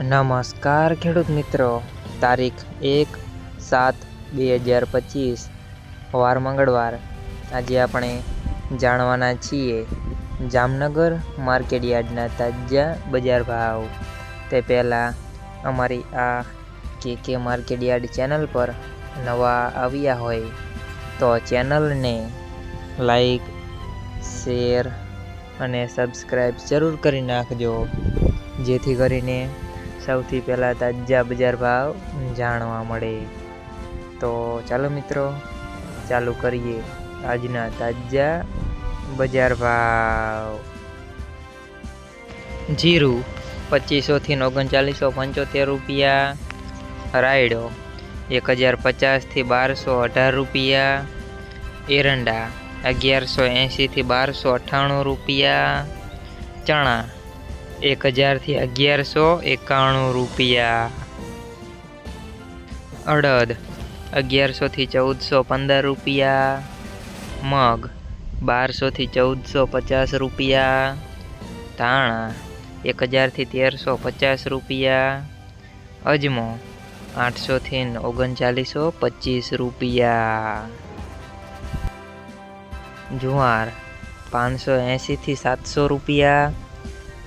નમસ્કાર, ખેડૂત મિત્રો. તારીખ એક સાત બે હજાર પચીસ, વાર મંગળવાર. આજે આપણે જાણવાના છીએ જામનગર માર્કેટ યાર્ડના તાજા બજાર ભાવ. તે પહેલાં અમારી આ કે કે માર્કેટ યાર્ડ ચેનલ પર નવા આવ્યા હોય તો ચેનલને લાઈક, શેર અને સબસ્ક્રાઈબ જરૂર કરી નાખજો. જેથી કરીને સૌથી પહેલાં તાજા બજાર ભાવ જાણવા મળે. તો ચાલો મિત્રો, ચાલુ કરીએ આજના તાજા બજાર ભાવ. જીરું પચીસોથી ઓગણચાલીસો પંચોતેર રૂપિયા, રાયડો એક હજાર પચાસથી બારસો અઢાર રૂપિયા, એરંડા અગિયારસો એંશીથી બારસો અઠ્ઠાણું રૂપિયા, ચણા એક હજારથી અગિયારસો એકાણું રૂપિયા. અડદ, અગિયારસોથી ચૌદસો પંદર રૂપિયા. મગ, બારસોથી ચૌદસો પચાસ રૂપિયા. ધાણા એક હજારથી તેરસો પચાસ રૂપિયા. અજમો, આઠસોથી ઓગણચાલીસો પચીસ રૂપિયા. જુવાર, પાંચસો એંશીથી સાતસો રૂપિયા.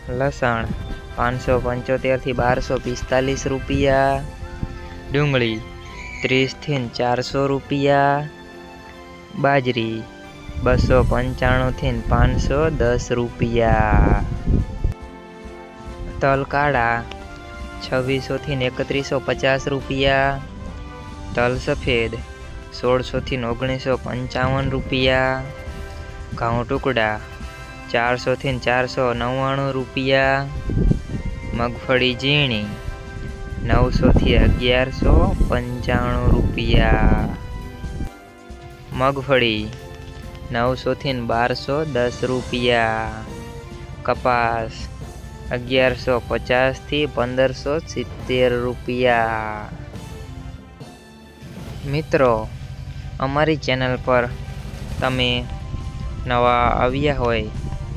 લસણ પાંચસો પંચોતેરથી બારસો પિસ્તાલીસ રૂપિયા. ડુંગળી ત્રીસથી ચારસો રૂપિયા. બાજરી બસો પંચાણુંથી પાંચસો દસ રૂપિયા. તલ કાળા છવ્વીસોથી એકત્રીસો પચાસ રૂપિયા. તલ સફેદ સોળસોથી ઓગણીસો પંચાવન રૂપિયા. ઘઉં ટુકડા ચારસોથી ચારસો નવ્વાણું રૂપિયા. મગફળી ઝીણી, નવસોથી અગિયારસો પંચાણું રૂપિયા. મગફળી, નવસોથી બારસો દસ રૂપિયા. કપાસ, અગિયારસો પચાસથી પંદરસો સિત્તેર રૂપિયા. મિત્રો, અમારી ચેનલ પર તમે નવા આવ્યા હોય